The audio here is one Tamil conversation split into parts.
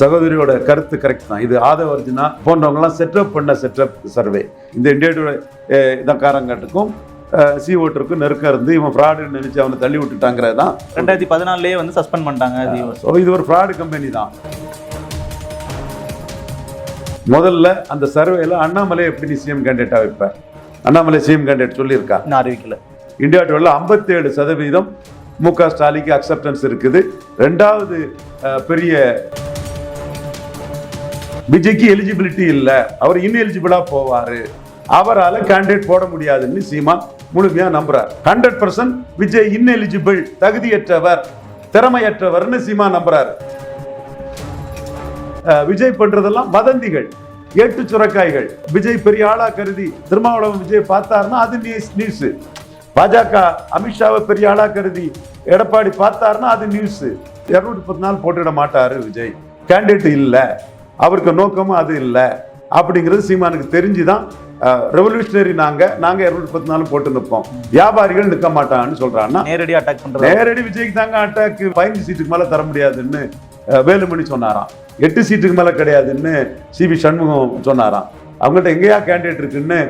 சகோதரியோட கருத்து கரெக்ட் தான். இது ஆதவ அர்ஜுனா போன்றவங்கலாம் செட்டப் பண்ண செட்டப் சர்வே இந்த இந்தியாவோட இதான் காரங்காட்டுக்கும் சி ஓட்டருக்கும் நெருக்கம் இருந்து இவன் ஃப்ராடுன்னு நினைச்சு அவனை தள்ளி விட்டுட்டாங்கிறது தான். ரெண்டாயிரத்தி பதினாலுலயே வந்து சஸ்பெண்ட் பண்ணிட்டாங்க ஸோ இது ஒரு ஃப்ராடு கம்பெனி தான். முதல்ல அந்த சர்வேல அண்ணாமலை எப்படி நீ சிஎம் கேண்டிடேட்டா வைப்ப? அண்ணாமலை சிஎம் கேண்டிடேட் சொல்லியிருக்கா? இன்னும் அறிவிக்கல. இந்தியா டுவெல்ல ஐம்பத்தேழு சதவீதம் மு க ஸ்டாலிக்கு அக்செப்டன்ஸ் இருக்குது. ரெண்டாவது பெரிய விஜய்க்கு எலிஜிபிலிட்டி இல்லை. அவர் இன்எலிஜிபிளாக போவார். அவரால் கேண்டிடேட் போட முடியாதுன்னு சீமான் முழுமையாக நம்புறார். ஹண்ட்ரட் பர்சன்ட் விஜய் இன்எலிஜிபிள் தகுதியற்றவர் திறமையற்றவர்னு சீமா நம்புறாரு. விஜய் பண்றதெல்லாம் வதந்திகள் ஏட்டு சுரக்காய்கள். விஜய் பெரிய ஆளா கருதி திருமாவளவன் விஜய் பார்த்தாருன்னா அது நியூஸ் நியூஸ் பாஜக அமித்ஷாவை பெரிய ஆளா கருதி எடப்பாடி பார்த்தாருன்னா அது நியூஸ் இரநூத்தி பத்து நாள் போட்டுவிட மாட்டாரு விஜய். கேண்டிடேட் இல்லை. அவருக்கு நோக்கமும் அது இல்லை. அப்படிங்கிறது சீமானுக்கு தெரிஞ்சுதான் ரெவல்யூஷனரி நாங்க நாங்க இருநூத்தி பத்து நாளும் போட்டு நிற்போம் வியாபாரிகள் நிற்க மாட்டான்னு சொல்றான்னா நேரடி அட்டாக் பண்றது? நேரடி விஜய்க்கு தாங்க அட்டாக்கு பதினஞ்சு சீட்டுக்கு மேல தர முடியாதுன்னு வேலுமணி சொன்னாராம். எட்டு சீட்டுக்கு மேல கிடையாதுன்னு சிபி சண்முகம் சொன்னாராம். அவங்கள்ட்ட எங்கேயா கேண்டிடேட் இருக்குன்னு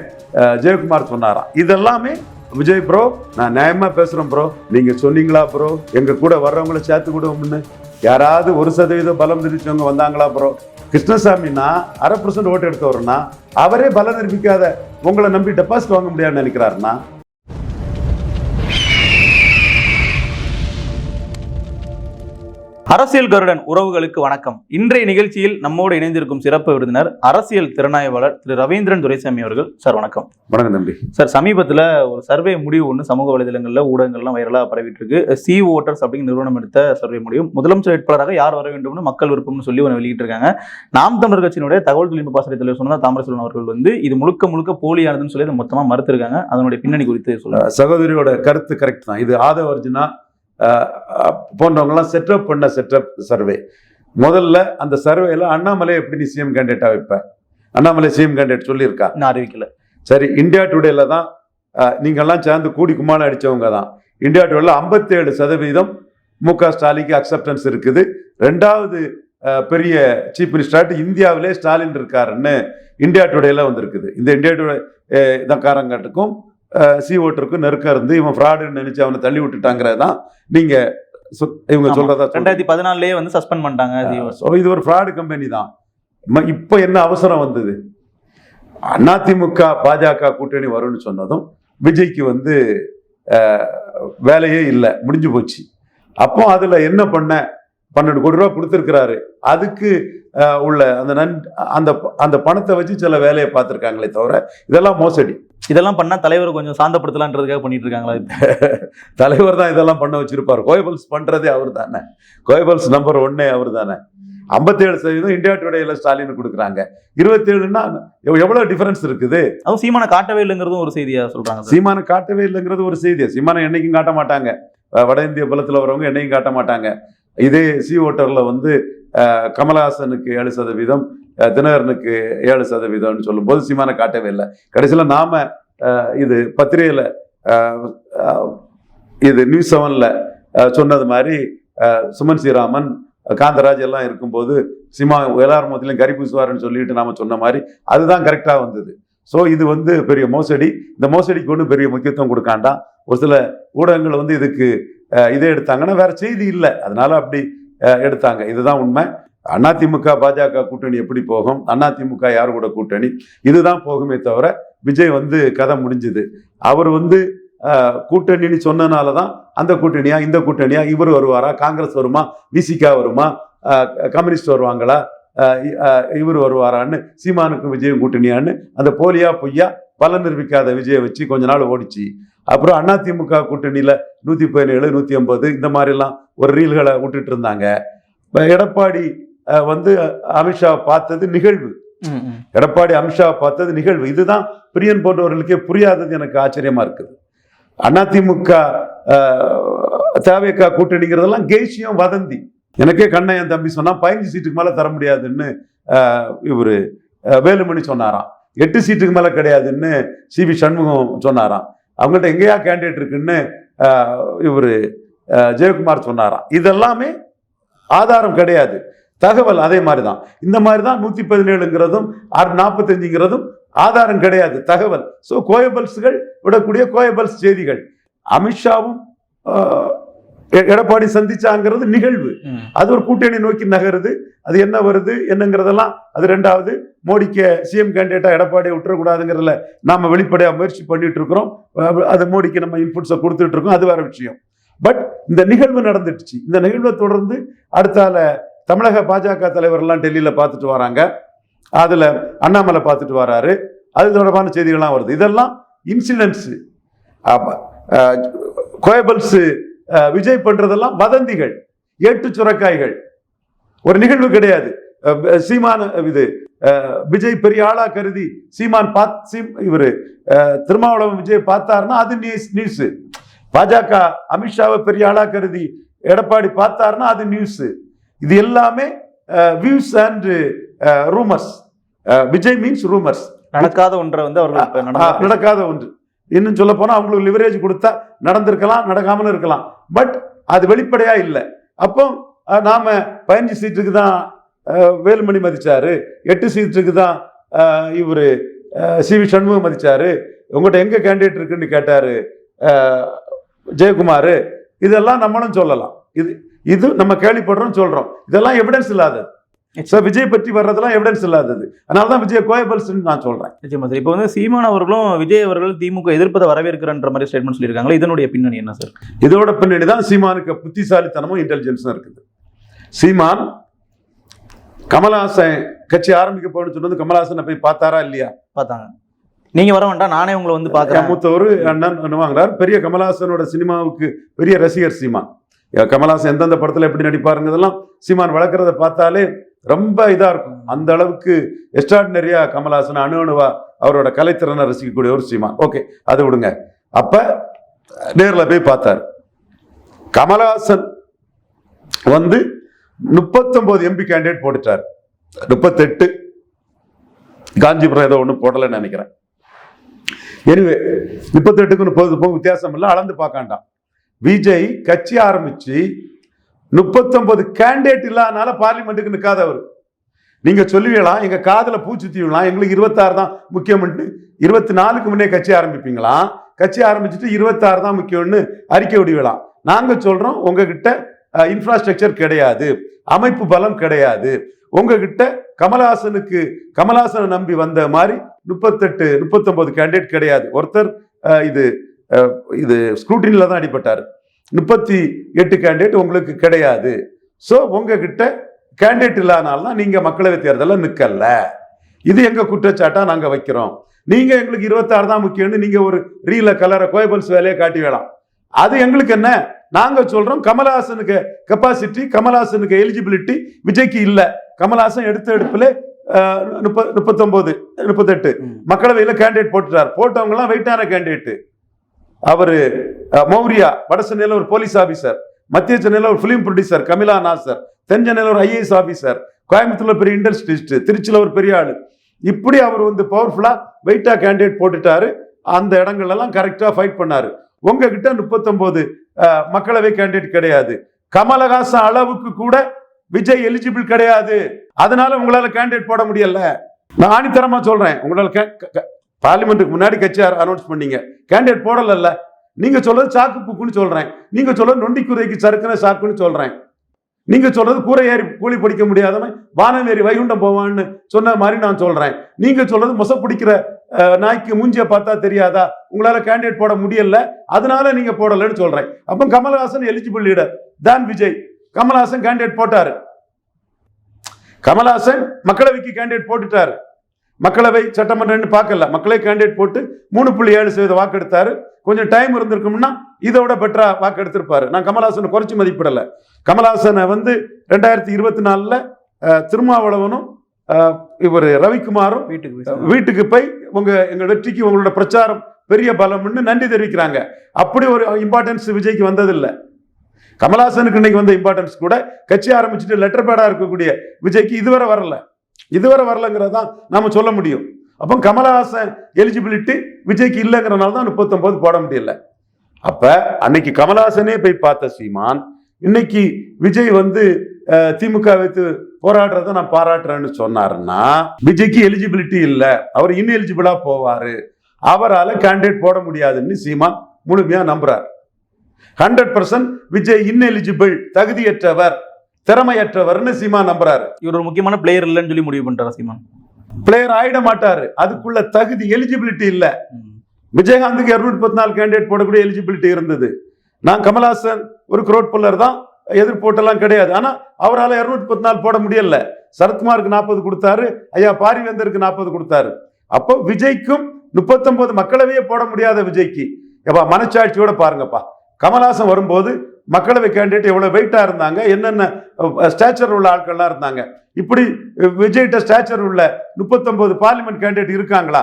ஜெயக்குமார் சொன்னாராம். இதெல்லாமே விஜய் ப்ரோ நான் நியாயமா பேசுறேன் ப்ரோ நீங்க சொன்னீங்களா ப்ரோ எங்க கூட வர்றவங்கள சேர்த்து விடுவோம்னு. யாராவது ஒரு சதவீதம் பலம் தெரிவிச்சவங்க வந்தாங்களா ப்ரோ கிருஷ்ணசாமினா அரை பர்சன்ட் ஓட்டு எடுத்தவர்னா அவரே பல நிரூபிக்காத உங்களை நம்பி டெபாசிட் வாங்க முடியாதுன்னு நினைக்கிறாருன்னா அரசியல் கருடன் உறவுகளுக்கு வணக்கம். இன்றைய நிகழ்ச்சியில் நம்மோடு இணைந்திருக்கும் சிறப்பு விருந்தினர் அரசியல் திறனாய்வாளர் திரு ரவீந்திரன் துரைசாமி அவர்கள். சார் வணக்கம். வணக்கம் தம்பி. சார் சமீபத்தில் ஒரு சர்வே முடிவு ஒன்று சமூக வலைதளங்களில் ஊடகங்கள்லாம் வைரலாக பரவிட்டு இருக்கு சி ஓட்டர்ஸ் அப்படிங்கிற நிறுவனம் எடுத்த சர்வே முடிவு முதலமைச்சர் வேட்பாளராக யார் வர வேண்டும்னு மக்கள் விருப்பம்னு சொல்லி ஒன்று வெளியிட்டிருக்காங்க. நாம் தமிழர் கட்சியினுடைய தகவல் தொழில்நுட்ப பாசறை தலைவர் சொன்ன தாமரசெல்வன் அவர்கள் வந்து இது முழுக்க முழுக்க போலியானதுன்னு சொல்லி அதை மொத்தமாக மறுத்திருக்காங்க. அதனுடைய பின்னணி குறித்து சொல்லுங்க. சகோதரியோட கருத்து கரெக்ட் தான். இது ஆதவ அர்ஜுனா போன்றவங்கலாம் செட்டப் பண்ண செட்டப் சர்வே முதல்ல அந்த சர்வேல அண்ணாமலை எப்படி நீ சிஎம் கேண்டிடேட்டா வைப்ப? அண்ணாமலை சிஎம் கேண்டிடேட் சொல்லியிருக்கா? இன்னும் அறிவிக்கல. சரி இந்தியா டுடேல தான் அஹ், நீங்கெல்லாம் சேர்ந்து கூடி கும்மாளம் அடிச்சவங்க தான். இந்தியா டுடேல ஐம்பத்தேழு சதவீதம் மு க ஸ்டாலிக்கு அக்செப்டன்ஸ் இருக்குது. ரெண்டாவது பெரிய சீஃப் மினிஸ்டர் இந்தியாவிலே ஸ்டாலின் இருக்காருன்னு இந்தியா டுடேல வந்திருக்குது. இந்த இந்தியா டுடே அஹ், சி ஓட்டருக்கும் நெருக்கம் இருந்து இவன் ஃப்ராடுன்னு நினைச்சு அவனை தள்ளி விட்டுட்டாங்கிறது தான் நீங்க இவங்க. சொல்றதா. ரெண்டாயிரத்தி பதினாலுலயே வந்து சஸ்பெண்ட் பண்ணிட்டாங்க இது ஒரு ஃப்ராடு கம்பெனி தான். இப்போ என்ன அவசரம் வந்தது? அதிமுக பாஜக கூட்டணி வரும்னு சொன்னதும் விஜய்க்கு வந்து வேலையே இல்லை முடிஞ்சு போச்சு. அப்போ அதுல என்ன பண்ண? பன்னெண்டு கோடி ரூபா கொடுத்துருக்கிறாரு. அதுக்கு உள்ள அந்த நன் அந்த அந்த பணத்தை வச்சு சில வேலையை பார்த்துருக்காங்களே தவிர இதெல்லாம் மோசடி. இதெல்லாம் பண்ணா தலைவரை கொஞ்சம் சாந்தப்படுத்தலான்றதுக்காக பண்ணிட்டு இருக்காங்களா? தலைவர் தான் இதெல்லாம் பண்ண வச்சிருப்பார். கோயபல்ஸ் பண்றதே அவர் தானே. கோயபல்ஸ் நம்பர் ஒன்னே அவர் தானே. ஐம்பத்தேழு சதவீதம் இந்தியா டுடேல ஸ்டாலின் கொடுக்குறாங்க. இருபத்தேழுன்னா எவ்வளவு டிஃபரன்ஸ் இருக்குது? அதுவும் சீமானை காட்டவே இல்லைங்கிறதும் ஒரு செய்தியா சொல்றாங்க சார். சீமானை காட்டவே இல்லைங்கிறது ஒரு செய்தி சீமானை என்னைக்கும் காட்ட மாட்டாங்க. வட இந்திய பலத்தில் வரவங்க என்னைக்கும் காட்ட மாட்டாங்க. இதே சி ஓட்டர்ல வந்து கமலஹாசனுக்கு ஏழு சதவீதம் தினகரனுக்கு ஏழு சதவீதம்னு சொல்லும்போது சீமானை காட்டவே இல்லை. கடைசியில் நாம் இது பத்திரிகையில் இது நியூஸ் செவனில் சொன்னது மாதிரி சுமன் ஸ்ரீராமன் காந்தராஜ் எல்லாம் இருக்கும்போது சிமா எல்லார் மத்தியிலும் கறி பூசுவார்னு சொல்லிட்டு நாம் சொன்ன மாதிரி அதுதான் கரெக்டாக வந்தது. ஸோ இது வந்து பெரிய மோசடி. இந்த மோசடிக்கு ஒன்றும் பெரிய முக்கியத்துவம் கொடுக்காண்டாம் ஒரு சில ஊடகங்கள் வந்து இதுக்கு இதை எடுத்தாங்கன்னா வேற செய்தி இல்லை. அதனால அப்படி எடுத்தாங்க. இதுதான் உண்மை. அதிமுக பாஜக கூட்டணி எப்படி போகும்? அதிமுக யார் கூட கூட்டணி? இதுதான் போகுமே தவிர விஜய் வந்து கதை முடிஞ்சுது. அவர் வந்து கூட்டணின்னு சொன்னனால தான் அந்த கூட்டணியா இந்த கூட்டணியா இவர் வருவாரா காங்கிரஸ் வருமா விசிகா வருமா கம்யூனிஸ்ட் வருவாங்களா இவர் வருவாரான்னு சீமானுக்கும் விஜயம் கூட்டணியான்னு அந்த போலியா பொய்யா பலன் நிரூபிக்காத விஜயை வச்சு கொஞ்ச நாள் ஓடிச்சு. அப்புறம் அதிமுக கூட்டணியில் நூற்றி பதினேழு நூற்றி ஐம்பது இந்த மாதிரிலாம் ஒரு ரீல்களை விட்டுட்டு இருந்தாங்க. இப்போ எடப்பாடி வந்து அமித்ஷா பார்த்தது நிகழ்வு. எடப்பாடி அமித்ஷா பார்த்தது நிகழ்வு. இதுதான் பிரியன் போன்றவர்களுக்கே புரியாதது எனக்கு ஆச்சரியமா இருக்குது. அதிமுக தேவைக்கா கூட்டணிங்கிறதெல்லாம் கேசியம் வதந்தி. எனக்கே கண்ணன் என் தம்பி சொன்னா பதினஞ்சு சீட்டுக்கு மேல தர முடியாதுன்னு இவரு வேலுமணி சொன்னாராம். எட்டு சீட்டுக்கு மேல கிடையாதுன்னு சிபி சண்முகம் சொன்னாராம். அவங்கள்ட்ட எங்கேயா கேண்டிடேட் இருக்குன்னு இவரு ஜெயக்குமார் சொன்னாராம். இதெல்லாமே ஆதாரம் கிடையாது. தகவல் அதே மாதிரி தான் இந்த மாதிரி தான் நூத்தி பதினேழுங்கிறதும் நாற்பத்தஞ்சுங்கிறதும் ஆதாரம் கிடையாது தகவல். ஸோ கோயபல்ஸ்கள் விடக்கூடிய கோயபல்ஸ் செய்திகள். அமித்ஷாவும் எடப்பாடி சந்திச்சாங்கிறது நிகழ்வு. அது ஒரு கூட்டணி நோக்கி நகருது. அது என்ன வருது என்னங்கிறதெல்லாம் அது ரெண்டாவது. மோடிக்கு சிஎம் கேண்டிடேட்டா எடப்பாடியை விட்டுறக்கூடாதுங்கிறதுல நாம வெளிப்படையா முயற்சி பண்ணிட்டு இருக்கிறோம் அது மோடிக்கு நம்ம இன்புட்ஸை கொடுத்துட்டு இருக்கோம் அது வேற விஷயம். பட் இந்த நிகழ்வு நடந்துடுச்சு. இந்த நிகழ்வை தொடர்ந்து அடுத்தால தமிழக பாஜக தலைவர்லாம் டெல்லியில் பார்த்துட்டு வராங்க. அதில் அண்ணாமலை பார்த்துட்டு வராரு. அது தொடர்பான செய்திகள்லாம் வருது. இதெல்லாம் இன்சிடென்ட்ஸு கோயபல்ஸு விஜய் பண்ணுறதெல்லாம் வதந்திகள் ஏட்டு சுரக்காய்கள். ஒரு நிகழ்வு கிடையாது. அஹ் சீமான் இது விஜய் பெரிய ஆளா கருதி சீமான் பாத் சீம் இவர் திருமாவளவன் விஜய் பார்த்தாருன்னா அது நியூஸ் நியூஸு பாஜக அமித்ஷாவை பெரிய ஆளா கருதி எடப்பாடி பார்த்தாருன்னா அது நியூஸு இது எல்லாமே views and rumours Vijay means rumours நடக்காத ஒன்றை வந்து அவர்கள் நடக்காத ஒன்று. இன்னும் சொல்ல போனா அவங்களுக்கு லிவரேஜ் கொடுத்தா நடந்திருக்கலாம் நடக்காமலும் இருக்கலாம். பட் அது வெளிப்படையா இல்லை. அப்போ நாம பதினஞ்சு சீட்டுக்கு தான் வேலுமணி மதிச்சாரு. எட்டு சீட்டுக்கு தான் இவரு சி வி சண்முகம் மதிச்சாரு. உங்கள்கிட்ட எங்க கேண்டிடேட் இருக்குன்னு கேட்டாரு ஜெயக்குமார். இதெல்லாம் நம்மளும் சொல்லலாம். இது இது நம்ம கேள்விப்படுறோம் சொல்றோம். இதெல்லாம் எவிடன்ஸ் இல்லாதது. ஸோ விஜய் பற்றி வர்றதெல்லாம் எவிடன்ஸ் இல்லாதது. அதனால தான் விஜய் கோயபல்ஸ் நான் சொல்றேன். நிச்சயமா சார். இப்போ வந்து சீமான் அவர்களும் விஜய் அவர்கள் திமுக எதிர்ப்பதை வரவேற்கிறன்ற மாதிரி ஸ்டேட்மெண்ட் சொல்லியிருக்காங்களா இதனுடைய பின்னணி என்ன சார்? இதோட பின்னாடி தான் சீமானுக்கு புத்திசாலித்தனமும் இன்டெலிஜென்ஸும் இருக்குது. சீமான் கமலஹாசன் கட்சி ஆரம்பிக்க போகணும்னு சொன்னது கமலஹாசனை போய் பார்த்தாரா இல்லையா? பார்த்தாங்க. நீங்க வர வேண்டாம் நானே உங்களை வந்து என் பாக்குறேன் மூத்தவர் அண்ணன் என்ன வாங்குறார். பெரிய கமலஹாசனோட சினிமாவுக்கு பெரிய ரசிகர் சீமான். கமலாசன் எந்தெந்த படத்துல எப்படி நடிப்பாருங்கிறதெல்லாம் சீமான் வளர்க்குறத பார்த்தாலே ரொம்ப இதா இருக்கும். அந்த அளவுக்கு எக்ஸ்ட்ராடினரியா கமலஹாசன் அணு அணுவா அவரோட கலைத்திறனை ரசிக்கக்கூடிய ஒரு சீமான். ஓகே அது விடுங்க. அப்ப நேர்ல போய் பார்த்தார். கமலஹாசன் வந்து முப்பத்தொன்பது எம்பி கேண்டிடேட் போட்டுட்டார். முப்பத்தெட்டு. காஞ்சிபுரம் ஏதோ ஒன்று போடலைன்னு நினைக்கிறேன். எனிவே முப்பத்தெட்டுக்கு முப்பது வித்தியாசம் இல்லை அளந்து பார்க்காண்டாம் விஜய் கட்சி ஆரம்பிச்சு முப்பத்தொன்பது கேண்டிடேட் இல்லாதனால பார்லிமெண்ட்டுக்கு நிற்காதவர் நீங்க சொல்லுவீங்களா? எங்க காதில் பூச்சி விடலாம் எங்களுக்கு இருபத்தாறு தான் முக்கியம்னு இருபத்தி நாலுக்கு முன்னே கட்சி ஆரம்பிப்பீங்களா? கட்சி ஆரம்பிச்சுட்டு இருபத்தாறு தான் முக்கியம்னு அறிக்கை விடுவீங்களா நாங்க சொல்றோம் உங்ககிட்ட இன்ஃப்ராஸ்ட்ரக்சர் கிடையாது. அமைப்பு பலம் கிடையாது. உங்ககிட்ட கமலஹாசனுக்கு கமலஹாசனை நம்பி வந்த மாதிரி முப்பத்தெட்டு முப்பத்தொன்பது கேண்டிடேட் கிடையாது. ஒருத்தர் இது இது ஸ்க்ரூட்டினில் தான் அடிபட்டார். முப்பத்தி எட்டு கேண்டிடேட் உங்களுக்கு கிடையாது. ஸோ உங்ககிட்ட கேண்டிடேட் இல்லாதனால தான் நீங்க மக்களவை தேர்தலில் நிக்கல. இது எங்க குற்றச்சாட்டா நாங்க வைக்கிறோம். நீங்க எங்களுக்கு இருபத்தாறு தான் முக்கியம்னு நீங்க ஒரு ரீல கலர கோயபல்ஸ் வேலையை காட்டி வேலாம் அது எங்களுக்கு என்ன? நாங்க சொல்றோம் கமலஹாசனுக்கு கெப்பாசிட்டி கமலஹாசனுக்கு எலிஜிபிலிட்டி விஜய்க்கு இல்ல. கமலஹாசன் எடுத்த எடுப்புல முப்ப முப்பத்தொன்பது முப்பத்தெட்டு. மக்களவையில கேண்டிடேட் போட்டுட்டார். போட்டவங்க எல்லாம் வெயிட்டான கேண்டிடேட் அவர் மௌரியா வட சென்னையில் ஒரு போலீஸ் ஆஃபீஸர் மத்திய சென்னையில் ஒரு ஃபிலிம் ப்ரொடியூசர் கமிலா நாசர் தென் சென்னையில் ஒரு ஐஏஎஸ் ஆஃபீஸர் கோயம்புத்தூர்ல பெரிய இண்டஸ்ட்ரிஸ்ட் திருச்சியில் ஒரு பெரிய ஆள். இப்படி அவர் வந்து பவர்ஃபுல்லாக வெயிட்டாக கேண்டிடேட் போட்டுட்டாரு. அந்த இடங்கள்லாம் கரெக்டாக ஃபைட் பண்ணார். உங்ககிட்ட முப்பத்தொம்போது மக்களவை கேண்டிடேட் கிடையாது. கமலஹாசன் அளவுக்கு கூட விஜய் எலிஜிபிள் கிடையாது. அதனால உங்களால கேண்டிடேட் போட முடியல. நான் ஆணித்தரமா சொல்றேன். உங்களால பார்லிமெண்ட்டுக்கு முன்னாடி கட்சி அனௌன்ஸ் பண்ணீங்க. கேண்டிடேட் போடலல்ல. நீங்க சொல்றது சாக்கு புக்குன்னு சொல்றேன். நீங்க சொல்றது நொண்டி குறைக்கு சறுக்குன சாக்குன்னு சொல்றேன். நீங்க சொல்றது கூரை ஏறி கூலி படிக்க முடியாதவன் வானம் ஏறி வைகுண்டம் போவான்னு சொன்ன மாதிரி நான் சொல்றேன். நீங்க சொல்றது மொச பிடிக்கிற நாய்க்கு மூஞ்சிய பார்த்தா தெரியாதா? உங்களால கேண்டிடேட் போட முடியல. அதனால நீங்க போடலன்னு சொல்றேன். அப்போ கமல்ஹாசன் எலிஜிபிள் லீடர் தான் விஜய் கமல்ஹாசன் கேண்டிடேட் போட்டாரு. கமல்ஹாசன் மக்களவைக்கு கேண்டிடேட் போட்டுட்டாரு. மக்களவை சட்டமன்றம்னு பார்க்கல. மக்களவை கேண்டிடேட் போட்டு மூணு புள்ளி ஏழு சதவீத வாக்கு எடுத்தாரு. கொஞ்சம் டைம் இருந்திருக்கும்னா இதோட பெட்டரா வாக்கு எடுத்திருப்பாரு. நான் கமல்ஹாசனை குறைச்சி மதிப்பிடல. கமல்ஹாசனை வந்து ரெண்டாயிரத்தி இருபத்தி நாலுல திருமாவளவனும் இவர் ரவிக்குமாரும் வீட்டுக்கு. வீட்டுக்கு போய் உங்க எங்க வெற்றிக்கு உங்களோட பிரச்சாரம் பெரிய பலம்னு நன்றி தெரிவிக்கிறாங்க. அப்படி ஒரு இம்பார்ட்டன்ஸ் விஜய்க்கு வந்ததில்லை. கமல்ஹாசனுக்கு இன்னைக்கு வந்த இம்பார்ட்டன்ஸ் கூட கட்சி ஆரம்பிச்சுட்டு லெட்டர் பேடா இருக்கக்கூடிய விஜய்க்கு இதுவரை வரல. இதுவரை வரலங்கிறதான் நாம சொல்ல முடியும். அப்போ கமலஹாசன் எலிஜிபிலிட்டி விஜய்க்கு இல்லைங்கிறனால தான் முப்பத்தொம்போது போட முடியல. அப்ப அன்னைக்கு கமலஹாசனே போய் பார்த்த சீமான் இன்னைக்கு விஜய் வந்து திமுக வைத்து போராடுறத நான் பாராட்டுறேன்னு சொன்னாருன்னா விஜய்க்கு எலிஜிபிலிட்டி இல்லை. அவர் இன்எலிஜிபிளா போவாரு. அவரால் கேண்டிடேட் போட முடியாதுன்னு சீமான் முழுமையா நம்புறார். ஹண்ட்ரட் பர்சன்ட் விஜய் இன்எலிஜிபிள் தகுதியற்றவர். திறமையற்றவர்னு சீமான் நம்புறாரு. இவர் ஒரு முக்கியமான பிளேயர் இல்லைன்னு சொல்லி முடிவு பண்ணிட்டாரா சீமான்? பிளேயர் ஆயிட மாட்டாரு. அதுக்குள்ள தகுதி எலிஜிபிலிட்டி இல்ல. விஜயகாந்துக்கு இருநூத்தி பத்தி நாலு கேண்டிடேட் போடக்கூடிய எலிஜிபிலிட்டி இருந்தது. நான் கமல்ஹாசன் ஒரு குரோட் புல்லர் தான். எதிர் போட்டெல்லாம் கிடையாது. ஆனா அவரால் இருநூத்தி பத்தி நாலு போட முடியல. சரத்குமாருக்கு நாற்பது கொடுத்தாரு. ஐயா பாரிவேந்தருக்கு நாற்பது கொடுத்தாரு. அப்போ விஜய்க்கும் முப்பத்தொன்பது மக்களவையே போட முடியாத விஜய்க்கு. எப்பா மனச்சாட்சியோட பாருங்கப்பா. கமல்ஹாசன் வரும்போது மக்களவை கேண்டிடேட் எவ்வளவு வெயிட்டா இருந்தாங்க என்னென்ன ஸ்டாச்சர் உள்ள ஆட்கள்லாம் இருந்தாங்க. இப்படி விஜய்கிட்ட ஸ்டாச்சர் உள்ள முப்பத்தொன்பது பார்லிமெண்ட் கேண்டிடேட் இருக்காங்களா?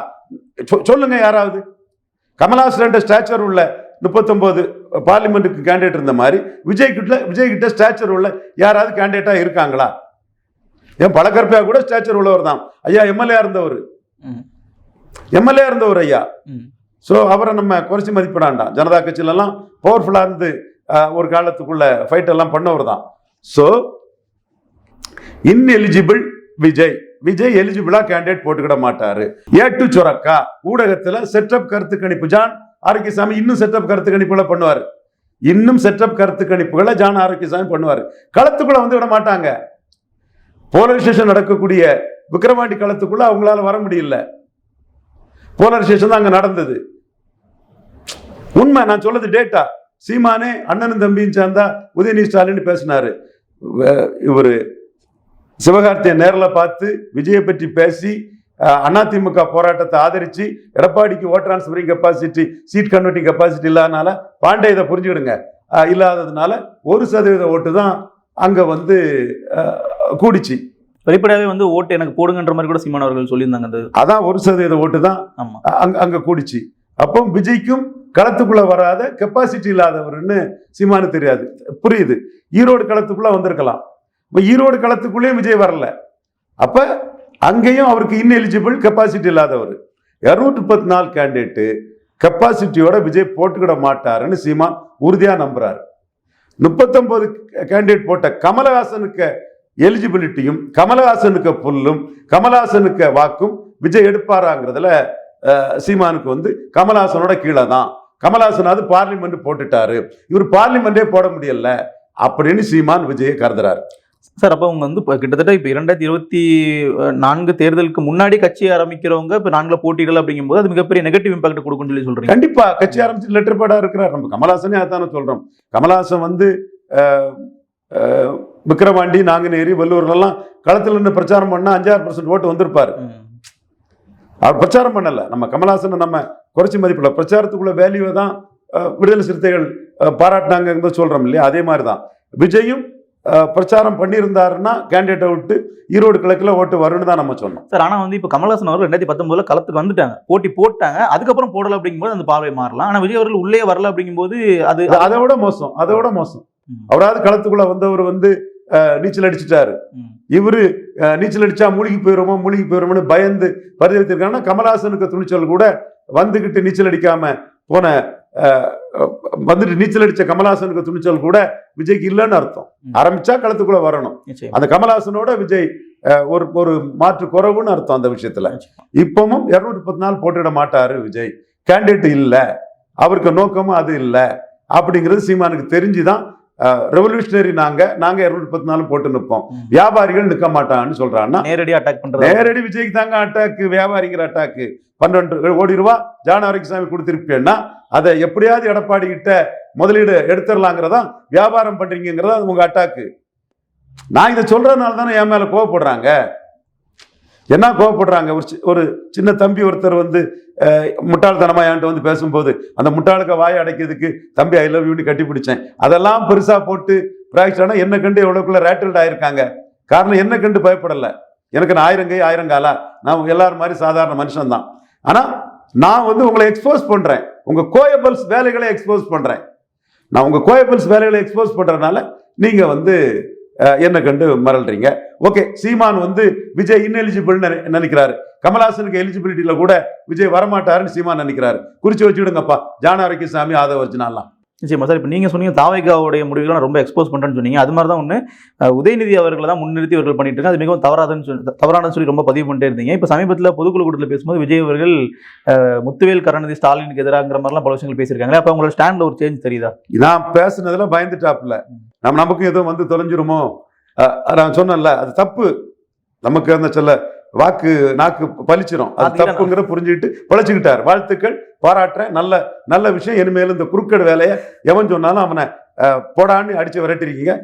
சொல்லுங்க யாராவது. கமல்ஹாசன் ஸ்டாச்சர் உள்ள முப்பத்தொன்பது பார்லிமெண்ட்டுக்கு கேண்டிடேட் இருந்த மாதிரி விஜய் கிட்ட விஜய் கிட்ட ஸ்டாச்சர் உள்ள யாராவது கேண்டிடேட்டா இருக்காங்களா? ஏன் பழக்கற்பியா கூட ஸ்டாச்சர் உள்ளவர் தான். ஐயா எம்எல்ஏ இருந்தவர். ம். எம்எல்ஏ இருந்தவர் ஐயா. ஸோ அவரை நம்ம குறைச்சி மதிப்பிடாண்டாம் ஜனதா கட்சியிலலாம் பவர்ஃபுல்லாக இருந்து ஒரு காலத்துக்குள்ள ஃபைட் எல்லாம் பண்ணவர் தான். So ineligible Vijay. விஜய் எலிஜிபிளா கேண்டிடேட் போட்டுக்கிட மாட்டாரு. ஏட்டு சுரக்கா. ஊடகத்துல செட்டப் கருத்து கணிப்பு. ஜான் ஆரோக்கியசாமி இன்னும் செட்டப் கருத்து கணிப்புகளை பண்ணுவார். இன்னும் செட்டப் கருத்து கணிப்புகளை ஜான் ஆரோக்கியசாமி பண்ணுவார். களத்துக்குள்ள வந்து விட மாட்டாங்க. போலரைசேஷன் நடக்கக்கூடிய விக்கிரவாண்டி களத்துக்குள்ள அவங்களால வர முடியல. போலரைசேஷன் தான் அங்க நடந்தது. உண்மை நான் சொல்லது டேட்டா சீமானே அண்ணனும் தம்பியும் சேர்ந்தா உதயநிதி ஸ்டாலின் பேசினாரு. இவரு சிவகார்த்தியை நேரில் பார்த்து விஜயை பற்றி பேசி அதிமுக போராட்டத்தை ஆதரிச்சு எடப்பாடிக்கு vote transferring capacity seat converting capacity இல்லாதனால பாண்டே இதை புரிஞ்சுக்கிடுங்க. இல்லாததுனால ஒரு சதவீத ஓட்டு தான் அங்க வந்து கூடிச்சு. வெளிப்படையாவே வந்து ஓட்டு எனக்கு போடுங்கன்ற மாதிரி கூட சீமான் அவர்கள் சொல்லியிருந்தாங்க அதான் ஒரு சதவீத ஓட்டு தான் அங்க அங்க கூடிச்சு. அப்போ விஜய்க்கும் களத்துக்குள்ள வராத கெப்பாசிட்டி இல்லாதவர்னு சீமானு தெரியாது. புரியுது. ஈரோடு களத்துக்குள்ள வந்திருக்கலாம். இப்போ ஈரோடு களத்துக்குள்ளேயும் விஜய் வரல. அப்ப அங்கேயும் அவருக்கு இன்எலிஜிபிள் கெப்பாசிட்டி இல்லாதவர். இரநூத்தி முப்பத்தி நாலு கேண்டிடேட்டு கெப்பாசிட்டியோட விஜய் போட்டுக்கிட மாட்டாருன்னு சீமான் உறுதியா நம்புறாரு. முப்பத்தொன்பது கேண்டிடேட் போட்ட கமலஹாசனுக்கு எலிஜிபிலிட்டியும் கமலஹாசனுக்கு புல்லும் கமலஹாசனுக்கு வாக்கும் விஜய் எடுப்பாராங்கிறதுல சீமானுக்கு வந்து கமலஹாசனோட கீழே தான் கமலஹாசனாவது பார்லிமெண்ட் போட்டுட்டாரு. இவர் பார்லிமெண்டே போட முடியல அப்படின்னு சீமான் விஜயை கருதுறாரு. சார் அப்போ அவங்க வந்து இப்போ கிட்டத்தட்ட இப்போ இரண்டாயிரத்தி இருபத்தி நான்கு தேர்தலுக்கு முன்னாடி கட்சி ஆரம்பிக்கிறவங்க இப்போ நான்குல போட்டியிடல அப்படிங்கும்போது அது மிகப்பெரிய நெகட்டிவ் இம்பாக்ட் கொடுக்கும்னு சொல்லி சொல்றீங்க. கண்டிப்பா கட்சி ஆரம்பிச்சு லெட்டர் பேடா இருக்கிறார் நம்ம. கமலஹாசனே அதானே சொல்றோம். கமலஹாசன் வந்து விக்கிரவாண்டி நாங்குநேரி வெள்ளூர்லாம் களத்துல நின்று பிரச்சாரம் பண்ணா அஞ்சாறு பர்சன்ட் ஓட்டு வந்திருப்பாரு. அவர் பிரச்சாரம் பண்ணல. நம்ம கமலஹாசனை நம்ம குறைச்சி மதிப்பிடல பிரச்சாரத்துக்குள்ள வேல்யூவை தான் விடுதலை சிறுத்தைகள் அஹ், பாராட்டினாங்க என்பது சொல்றோம் இல்லையா? அதே மாதிரி தான் விஜயும் பிரச்சாரம் பண்ணியிருந்தாருன்னா கேண்டிடேட்டை விட்டு ஈரோடு கிழக்குல ஓட்டு வரும்னு தான் நம்ம சொன்னோம். சார் ஆனா வந்து இப்போ கமல்ஹாசன் அவர்கள் ரெண்டாயிரத்தி பத்தொன்பதுல களத்துக்கு வந்துட்டாங்க. போட்டி போட்டாங்க. அதுக்கப்புறம் போடல அப்படிங்கும்போது அந்த பார்வை மாறலாம். ஆனா விஜய் அவர்கள் உள்ளே வரல அப்படிங்கும்போது அது அது விட மோசம். அதை விட மோசம். அவராவது களத்துக்குள்ள வந்தவர் வந்து நீச்சல் அடிச்சிட்டாரு. இவரு நீச்சல் அடிச்சா மூழ்கி போயிருமோ மூழ்கி போயிருமோன்னு பயந்து பரிதவித்திருக்காங்கன்னா கமலஹாசனுக்கு துணிச்சல் கூட வந்துகிட்டு நீச்சல் அடிக்காம போன வந்துட்டு நீச்சல் அடிச்ச கமலஹாசனுக்கு துணிச்சல் கூட விஜய்க்கு இல்லைன்னு அர்த்தம். ஆரம்பிச்சா களத்துக்குள்ள வரணும். அந்த கமலஹாசனோட விஜய் ஒரு ஒரு மாற்று குறைவுன்னு அர்த்தம் அந்த விஷயத்துல. இப்பவும் இருநூத்தி பத்து நாள் போட்டிட மாட்டாரு விஜய். கேண்டிடேட் இல்ல. அவருக்கு நோக்கமும் அது இல்ல. அப்படிங்கிறது சீமானுக்கு தெரிஞ்சுதான் ரெவல்யூஷனரி நாங்க நாங்க இருநூத்தி பத்து நாளும் போட்டு நிற்போம். வியாபாரிகள் நிக்க மாட்டான்னு சொல்றான்னா நேரடியா அட்டாக் பண்றது? நேரடி விஜய்க்கு தாங்க அட்டாக்கு வியாபாரிங்கிற அட்டாக்கு பன்னெண்டு கோடி ரூபா ஜான ஆரோக்கியசாமி கொடுத்திருப்பேன்னா அதை எப்படியாவது எடப்பாடி கிட்ட முதலீடு எடுத்துடலாங்கிறதா வியாபாரம் பண்றீங்கிறதா அது உங்க அட்டாக்கு நான் இதை சொல்றதுனால தானே என் மேல கோவப்படுறாங்க. என்ன கோவப்படுறாங்க? ஒரு சி- ஒரு சின்ன தம்பி ஒருத்தர் வந்து முட்டாள்தனமாக முட்டாள்தனமா என்கிட்ட வந்து பேசும்போது அந்த முட்டாளுக்கு வாயை அடைக்கிறதுக்கு தம்பி ஐ லவ் யூன்னு கட்டி பிடிச்சேன் அதெல்லாம் பெருசா போட்டு பிராக்டிஸ் ஆனால் என்ன கண்டு எவ்வளவுக்குள்ள ரேட்டில்ட் ஆயிருக்காங்க. காரணம் என்ன கண்டு பயப்படல. எனக்கு நான் ஆயிரம் கை ஆயிரம் காலா? நான் எல்லாரும் மாதிரி சாதாரண மனுஷன் தான். ஆனா நான் வந்து உங்களை எக்ஸ்போஸ் பண்றேன். உங்க கோயபல்ஸ் வேலைகளை எக்ஸ்போஸ் பண்றேன். நான் உங்க கோயபல்ஸ் வேலைகளை எக்ஸ்போஸ் பண்றதுனால நீங்க வந்து என்ன கண்டு மறல்றீங்க? ஓகே சீமான் வந்து விஜய் இன்எலிஜிபிள் நினைக்கிறாரு. கமலாசனுக்கு எலிஜிபிலிட்டியில கூட விஜய் வரமாட்டாருன்னு சீமான் நினைக்கிறாரு. குறிச்சு வச்சுடுங்கப்பா ஜான சாமி ஆதவ அர்ஜுனாலாம் நிச்சயமா. சார் இப்போ நீங்கள் சொன்னீங்க தாவைக்காவுடைய முடிவுகளை ரொம்ப எக்ஸ்போஸ் பண்ணுறேன்னு சொன்னீங்க. அது மாதிரி தான் ஒன்று உதயநிதி அவர்களை தான் முன்னிறுத்தி அவர்கள் பண்ணிட்டு இருக்காங்க. அது மிகவும் தவறாதுன்னு சொல்லி தவறானு சொல்லி ரொம்ப பதிவு பண்ணிட்டே இருந்தீங்க. இப்போ சமீபத்தில் பொதுக்குழு கூட்டத்தில் பேசும்போது விஜய் அவர்கள் முத்துவேல் கருணாநிதி ஸ்டாலினுக்கு எதிராகிற மாதிரிலாம் பல விஷயங்கள் பேசியிருக்காங்க அப்போ அவங்களோட ஸ்டாண்ட்ல ஒரு சேஞ்ச் தெரியுதா? நான் பேசுனதுல பயந்துட்டாப்புல. நம்ம நமக்கும் எதுவும் வந்து தொலைஞ்சிருமோ? நான் சொன்னேன்ல அது தப்பு. நமக்கு அந்த சில வாக்கு நாக்கு பலிச்சிரும் அது தப்புங்கிற புரிஞ்சுக்கிட்டு பழச்சிக்கிட்டார். வாழ்த்துக்கள். பாராட்டுறேன் நல்ல நல்ல விஷயம். இனிமேல் இந்த குறுக்கடு வேலையை எவன் சொன்னாலும் அவனை போடான்னு அடிச்சு விரட்டிருக்கீங்க.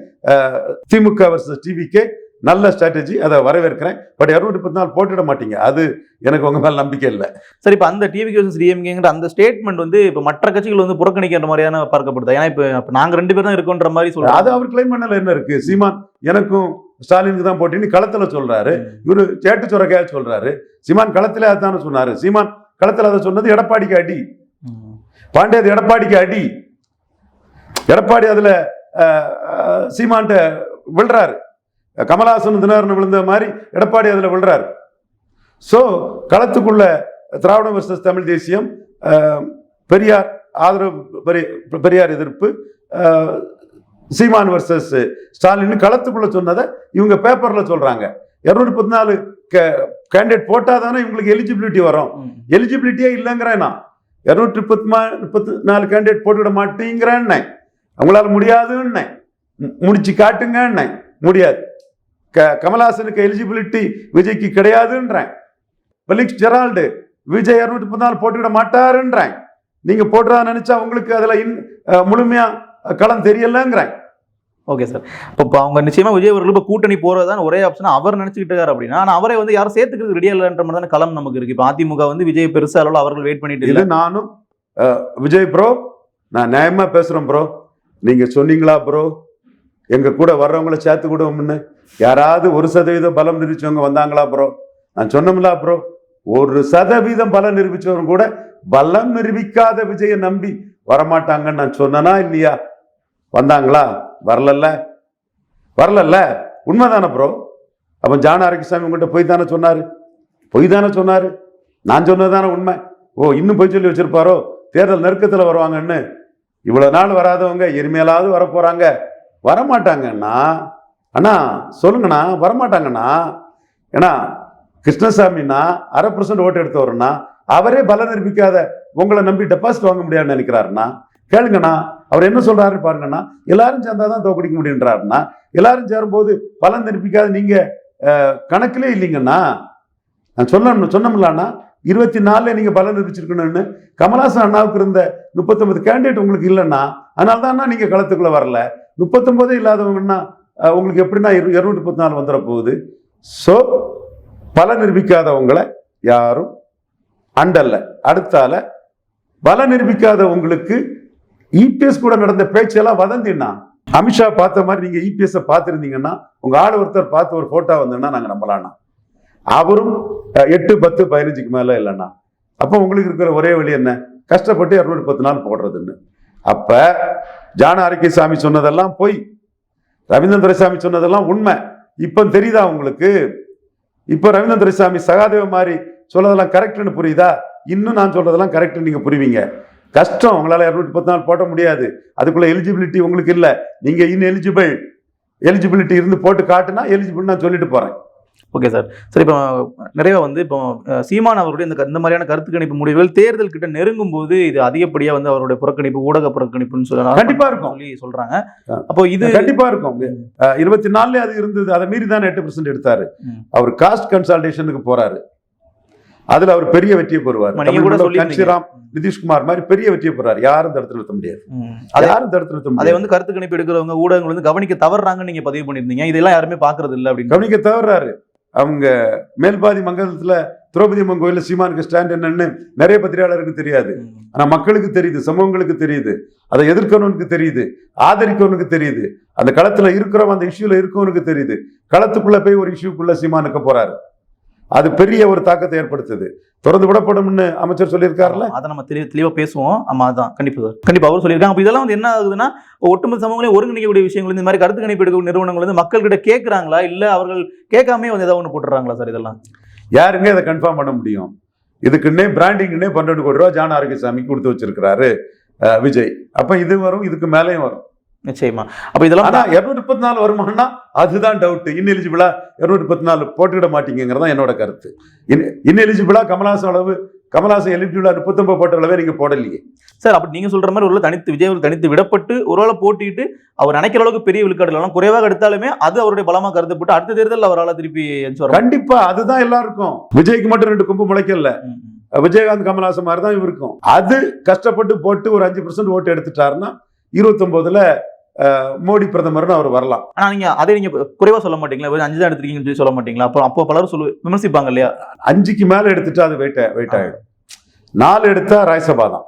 திமுக வர்சஸ் டிவிக்கே நல்ல ஸ்ட்ராட்டஜி அதை வரவேற்கிறேன். பட் இரநூத்தி பத்து நாள் போட்டுட மாட்டீங்க. அது எனக்கு உங்க மேல நம்பிக்கை இல்லை. சரி இப்போ அந்த டிவி கேசஸ் டிஎம்கேங்கிற அந்த ஸ்டேட்மெண்ட் வந்து இப்போ மற்ற கட்சிகள் வந்து புறக்கணிக்கின்ற மாதிரியான பார்க்கப்படுது. ஏன்னா இப்போ நாங்கள் ரெண்டு பேரும் தான் இருக்கோன்ற மாதிரி அது சொல்றாங்க அவர் கிளைம் பண்ணல. என்ன இருக்கு? சீமான் எனக்கும் ஸ்டாலினுக்கு தான் போட்டின்னு களத்துல சொல்றாரு. இவரு சேட்டு சுரக்கையா சொல்றாரு. சீமான் களத்திலே அதான சொன்னாரு. சீமான் களத்துல அதை சொன்னது எடப்பாடிக்கு அடி. பாண்டே அது எடப்பாடிக்கு அடி. எடப்பாடி அதுல சீமான்ட்ட விழுறாரு. கமலஹாசன் தினகரன் விழுந்த மாதிரி எடப்பாடி அதுல விழுறாரு. சோ களத்துக்குள்ள திராவிட வர்சஸ் தமிழ் தேசியம் பெரியார் ஆதரவு பெரிய- பெரியார் எதிர்ப்பு சீமான் வர்சஸ் ஸ்டாலின் களத்துக்குள்ள சொன்னதை இவங்க பேப்பர்ல சொல்றாங்க. இருநூத்தி பத்து நாலு கேண்டிடேட் போட்டாதானே இவங்களுக்கு எலிஜிபிலிட்டி வரும். எலிஜிபிலிட்டியே இல்லைங்கிறேன் நான். இரநூற்றி முப்பத்தி மா முப்பத்தி நாலு கேண்டிடேட் போட்டுவிட மாட்டேங்கிறேன் அவங்களால முடியாதுன்னு முடிச்சு காட்டுங்கன்னு முடியாது. க கமல்ஹாசனுக்கு எலிஜிபிலிட்டி விஜய்க்கு கிடையாதுன்றேன். பெலிக்ஸ் ஜெரால்டு விஜய் இரநூத்தி முப்பத்தி நாலு போட்டுவிட மாட்டாருன்றேன். நீங்க போட்டுறதா நினைச்சா உங்களுக்கு அதுல இன் அஹ், முழுமையா களம் தெரியலங்கிறேன் ஓகே சார் இப்போ அவங்க நிச்சயமா விஜய் அவர்கள் இப்போ கூட்டணி போறதுதான் ஒரே ஆப்ஷன் அவர் நினைச்சுக்கிட்டு இருக்காரு அப்படின்னா ஆனா அவரை வந்து யாரும் சேர்த்துக்கிறது ரெடியா இல்லைன்ற மாதிரி தானே களம் நமக்கு இருக்கு. இப்போ அதிமுக வந்து விஜய் பெருசா அளவில் அவர்கள் வெயிட் பண்ணிட்டு இல்லை. நானும் விஜய் ப்ரோ நான் நியாயமா பேசுறேன் ப்ரோ நீங்க சொன்னீங்களா ப்ரோ எங்க கூட வர்றவங்கள சேர்த்து விடுவோம்னு. யாராவது ஒரு சதவீதம் பலம் நிரூபிச்சவங்க வந்தாங்களா ப்ரோ நான் சொன்னோம்ல ப்ரோ ஒரு சதவீதம் பலம் நிரூபிச்சவங்க கூட பலம் நிரூபிக்காத விஜயை நம்பி வரமாட்டாங்கன்னு நான் சொன்னனா இல்லையா? வந்தாங்களா? வரலல்ல. வரலல்ல. உண்மைதானே ப்ரோ அப்போ ஜான ஆரோக்கியசாமி உங்கள்கிட்ட போய் தானே சொன்னார்? பொய் தானே சொன்னார்? நான் சொன்னதுதானே உண்மை? ஓ இன்னும் பொய் சொல்லி வச்சுருப்பாரோ? தேர்தல் நெருக்கத்தில் வருவாங்கன்னு. இவ்வளோ நாள் வராதவங்க இனிமேலாவது வரப்போகிறாங்க வரமாட்டாங்கண்ணா. அண்ணா சொல்லுங்கண்ணா. வரமாட்டாங்கண்ணா. ஏன்னா கிருஷ்ணசாமின்னா அரை பர்சன்ட் ஓட்டு எடுத்தவருண்ணா. அவரே பல நிரூபிக்காத உங்களை நம்பி டெபாசிட் வாங்க முடியாதுன்னு நினைக்கிறாருண்ணா. கேளுங்கண்ணா. அவர் என்ன சொல்றாரு பாருங்கண்ணா எல்லாரும் சேர்ந்தா தான் தோக்கடிக்க முடியுன்றாருன்னா எல்லாரும் சேரும்போது பலன் நிரூபிக்காத நீங்க கணக்கிலே இல்லைங்கண்ணா நான் சொல்லணும் சொன்னோம்லண்ணா இருபத்தி நாலுல நீங்க பலன் நிரூபிச்சிருக்கணும்னு கமலாசன் அண்ணாவுக்கு இருந்த முப்பத்தொன்பது கேண்டிடேட் உங்களுக்கு இல்லைன்னா அதனால தான் நீங்க களத்துக்குள்ள வரல. முப்பத்தொன்பதே இல்லாதவங்கன்னா உங்களுக்கு எப்படின்னா இரு இருநூற்றி முப்பத்தி நாலு வந்துட போகுது ஸோ பலன் நிரூபிக்காதவங்களை யாரும் அண்டல்ல. அடுத்தால பலம் நிரூபிக்காத உங்களுக்கு இபிஎஸ் கூட நடந்த பேச்செல்லாம் வதந்தின்னா அமித்ஷா பார்த்த மாதிரி நீங்க இபிஎஸ் பார்த்துருந்தீங்கன்னா உங்க ஆள் ஒருத்தர் பார்த்து ஒரு போட்டோ வந்ததுன்னா நாங்க நம்பலாம்னா அவரும் எட்டு பத்து பதினஞ்சுக்கு மேல இல்லைன்னா அப்போ உங்களுக்கு இருக்கிற ஒரே வழி என்ன? கஷ்டப்பட்டு இரநூறு பத்து நாள் போடுறதுன்னு. அப்ப ஜான ஆரோக்கியசாமி சொன்னதெல்லாம் போய். ரவீந்திரன் துரைசாமி சொன்னதெல்லாம் உண்மை. இப்போ தெரியுதா உங்களுக்கு? இப்போ ரவீந்திரன் துரைசாமி சகாதேவ மாதிரி சொல்லதெல்லாம் கரெக்ட்னு புரியுதா? இன்னும் நான் சொல்றதெல்லாம் கரெக்ட் நீங்க புரிவீங்க. கஷ்டம் உங்களால இரநூத்தி பத்து நாள் போட முடியாது. அதுக்குள்ள எலிஜிபிலிட்டி உங்களுக்கு இல்ல. நீங்க இன் எலிஜிபிள் எலிஜிபிலிட்டி இருந்து போட்டு காட்டுனா எலிஜிபிள் நான் சொல்லிட்டு போறேன். ஓகே சார் சரி இப்போ நிறைய வந்து இப்போ சீமான் அவருடைய இந்த இந்த மாதிரியான கருத்து கணிப்பு முடிவுகள் தேர்தல் கிட்ட நெருங்கும் போது இது அதிகப்படியா வந்து அவருடைய புறக்கணிப்பு ஊடக புறக்கணிப்புன்னு சொல்லலாம் கண்டிப்பா இருக்கும். சொல்லி சொல்றாங்க. அப்போ இது கண்டிப்பா இருக்கும். இருபத்தி நாலுல அது இருந்தது. அதை மீறி தானே எட்டு பர்சன்ட் எடுத்தாரு. அவர் காஸ்ட் கன்சல்டேஷனுக்கு போறாரு. அதுல அவர் பெரிய வெற்றியை பெறுவார். நீங்க நிதிஷ்குமார் மாதிரி பெரிய வெற்றியை பெறாரு. யாரும் தடுத்து நிறுத்த முடியாது. அதை யாரும் தடுத்து நிறுத்த அதை முடியாது. வந்து கருத்து கணிப்பு எடுக்கிறவங்க ஊடகங்கள் வந்து கவனிக்க தவறுறாங்கன்னு நீங்க பதிவு பண்ணியிருந்தீங்க. இதெல்லாம் யாருமே பாக்குறது இல்லை அப்படின்னு. கவனிக்க தவறாரு அவங்க மேல்பாதி மங்கலத்துல திரௌபதி அம்மன் கோயில்ல சீமானுக்கு ஸ்டாண்ட் என்னன்னு நிறைய பத்திரிகையாளருக்கு தெரியாது. ஆனா மக்களுக்கு தெரியுது சமூகங்களுக்கு தெரியுது அதை எதிர்க்கிறவனுக்கு தெரியுது ஆதரிக்கிறவனுக்கு தெரியுது. அந்த களத்துல இருக்கிறவன் அந்த இஷ்யூல இருக்கவனுக்கு தெரியுது. களத்துக்குள்ள போய் ஒரு இஷ்யூக்குள்ள சீமானுக்கு போறாரு. அது பெரிய ஒரு தாக்கத்தை ஏற்படுத்துது. திறந்து விடப்படும்னு அமைச்சர் சொல்லியிருக்காருல்ல? அதை நம்ம தெளிவா தெளிவா பேசுவோம். ஆமா அதான். கண்டிப்பா சார். கண்டிப்பா அவர் சொல்லியிருக்காங்க. அப்ப இதெல்லாம் வந்து என்ன ஆகுதுன்னா ஒட்டுமொத்த சமூகங்களையும் ஒருங்கிணைக்கக்கூடிய விஷயங்கள் இந்த மாதிரி கருத்து கணிப்பு எடுக்கக்கூடிய நிறுவனங்கள் வந்து மக்கள்கிட்ட கேட்கறாங்களா இல்ல அவர்கள் கேட்காமயே வந்து ஏதாவது ஒன்று போட்டுறாங்களா சார் இதெல்லாம்? யாருங்க அதை கன்ஃபார்ம் பண்ண முடியும்? இதுக்குன்னே பிராண்டிங்னே பன்னெண்டு கோடி ரூபா ஜான் ஆரோக்கியசாமி கொடுத்து வச்சிருக்கிறாரு விஜய். அப்ப இது வரும் இதுக்கு மேலேயும் வரும். நிச்சயமா. அப்ப இதெல்லாம் ஆனா இருநூத்தி முப்பத்தி நாலு வருமானா அதுதான் டவுட் இன்எலிஜிபிளா இருநூத்தி முப்பத்தி நாலு போட்டுவிட மாட்டீங்கிறதா என்னோட கருத்து. இன்எலிஜிபிளா கமலஹாசன் அளவு கமலஹாசன் எலிஜிபிளா முப்பத்தொன்பது போட்ட அளவே நீங்க போடலையே. சார் அப்படி நீங்க சொல்ற மாதிரி ஒரு தனித்து விஜய் தனித்து விடப்பட்டு ஒருவேளை போட்டிட்டு அவர் நினைக்கிற அளவுக்கு பெரிய விழுக்காடுலாம் குறைவாக எடுத்தாலுமே அது அவருடைய பலமா கருதப்பட்டு அடுத்த தேர்தலில் அவரால் திருப்பி கண்டிப்பா அதுதான் எல்லாருக்கும். விஜய்க்கு மட்டும் ரெண்டு கொம்பு முளைக்கல. விஜயகாந்த் கமலஹாசன் மாதிரி தான் இவருக்கும். அது கஷ்டப்பட்டு போட்டு ஒரு அஞ்சு பர்சன்ட் ஓட்டு எடுத்துட்டாருன்னா இருபத்தொன்பதுல மோடி பிரதமர்னு அவர் வரலாம். ஆனா நீங்க அதை நீங்க குறைவா சொல்ல மாட்டீங்களா? அஞ்சு தான் எடுத்திருக்கீங்கன்னு சொல்லி சொல்ல மாட்டீங்களா? அப்போ அப்போ பலரும் சொல்லு விமர்சிப்பாங்க இல்லையா? அஞ்சுக்கு மேல எடுத்துட்டா அது வெயிட் வெயிட் ஆயிடும். நாலு எடுத்தா ராஜ்யசபா தான்.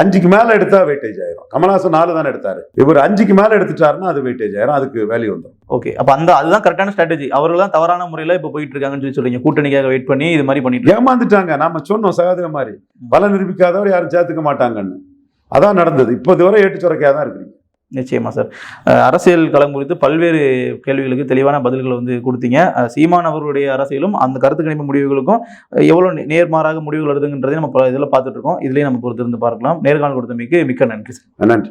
அஞ்சுக்கு மேல எடுத்தா வெயிட்டேஜ் ஆயிரும். கமலஹாசன் நாலு தானே எடுத்தாரு. இவர் அஞ்சுக்கு மேல எடுத்துட்டாருன்னா அது வெயிட்டேஜ் ஆயிரும். அதுக்கு வேல்யூ வந்துடும் ஓகே. அப்ப அந்த அதுதான் கரெக்டான ஸ்ட்ராட்டஜி அவர்கள் தான் தவறான முறையில இப்ப போயிட்டு இருக்காங்கன்னு சொல்லி சொல்றீங்க. கூட்டணிக்காக வெயிட் பண்ணி இது மாதிரி பண்ணிட்டு. ஏமாந்துட்டாங்க. நாம சொன்னோம் சகாதேவ மாதிரி. பல நிரூபிக்காதவர் யாரும் சேர்த்துக்க மாட்டாங்கன்னு. அதான் நடந்தது. இப்போ இதுவரை ஏட்டு சுரக்கையா தான் இருக்கிறீங்க. நிச்சயமா சார் அஹ் அரசியல் களம் குறித்து பல்வேறு கேள்விகளுக்கு தெளிவான பதில்களை வந்து கொடுத்தீங்க. சீமான் அவர்களுடைய அரசியலும் அந்த கருத்து கணிப்பு முடிவுகளுக்கும் எவ்வளோ எவ்வளவு நேர்மாறாக முடிவுகள் வருதுன்றதை நம்ம இதில் பார்த்துட்டு இருக்கோம். இதுலயே நம்ம பொறுத்திருந்து பார்க்கலாம். நேர்காணல் கொடுத்தமைக்கு மிக்க நன்றி சார் நன்றி.